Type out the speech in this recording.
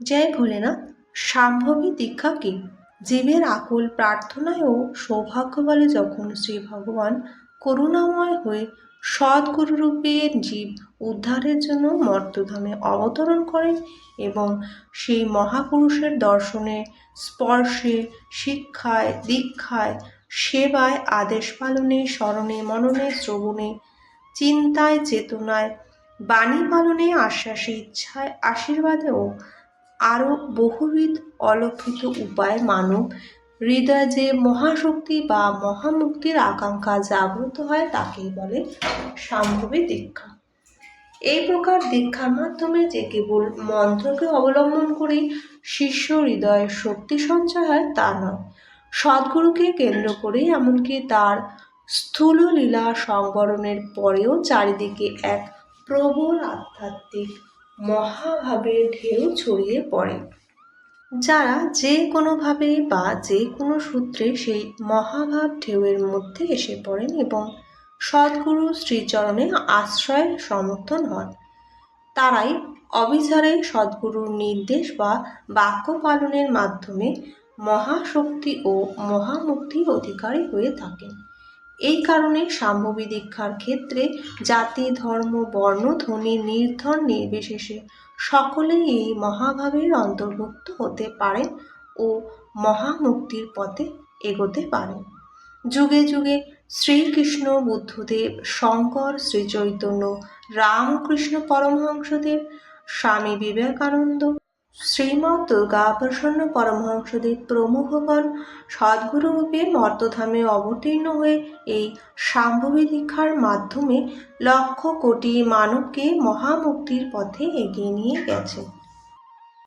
জয় ভোলেনাথ, সাম্ভবী দীক্ষা কি? জীবের আকুল প্রার্থনায় ও সৌভাগ্য বলে যখন শ্রী ভগবান করুণাময় হয়ে সদ্গুরুরূপে জীব উদ্ধারের জন্য মর্তধামে অবতরণ করেন এবং সেই মহাপুরুষের দর্শনে স্পর্শে, শিক্ষায়, দীক্ষায়, সেবায় আদেশ পালনে, স্মরণে, মননে, শ্রবণে, চিন্তায়, চেতনায়, বাণী পালনে, আশ্বাসে, ইচ্ছায় আশীর্বাদে ও আরও বহুবিধ অলক্ষিত উপায় মানব। হৃদয় যে মহাশক্তি বা মহামুক্তির আকাঙ্ক্ষা জাগ্রত হয় তাকেই বলে সাম্ভবী দীক্ষা। এই প্রকার দীক্ষার মাধ্যমে যে কেবল মন্ত্রকে অবলম্বন করেই শিষ্য হৃদয়ের শক্তি সঞ্চয় হয় তা নয়, সদ্গুরুকে কেন্দ্র করে এমনকি তার স্থূল লীলা সংবরণের পরেও চারিদিকে এক প্রবল আধ্যাত্মিক মহাভাবের ঢেউ ছড়িয়ে পড়ে। যারা যে কোনোভাবে বা যে কোনো সূত্রে সেই মহাভাব ঢেউয়ের মধ্যে এসে পড়েন এবং সদ্গুরু শ্রীচরণে আশ্রয় সমর্থন হন, তারাই অবিচারে সদ্গুরুর নির্দেশ বা বাক্য পালনের মাধ্যমে মহাশক্তি ও মহামুক্তির অধিকারী হয়ে থাকেন। এই কারণে সাম্ভবী দীক্ষার ক্ষেত্রে জাতি, ধর্ম, বর্ণ, ধ্বনি নির্ধন নির্বিশেষে সকলেই এই মহাভাবের অন্তর্ভুক্ত হতে পারেন ও মহামুক্তির পথে এগোতে পারেন। যুগে যুগে শ্রীকৃষ্ণ, বুদ্ধদেব, শঙ্কর, শ্রীচৈতন্য, রামকৃষ্ণ পরমহংসদেব, স্বামী বিবেকানন্দ শ্রীমৎ দুর্গাপ্রসন্ন পরমহংসদেব প্রমুখগণ সদ্গুরুরূপে মর্তধামে অবতীর্ণ হয়ে এই সাম্ভবী দীক্ষার মাধ্যমে লক্ষ কোটি মানবকে মহামুক্তির পথে এগিয়ে নিয়ে গেছে।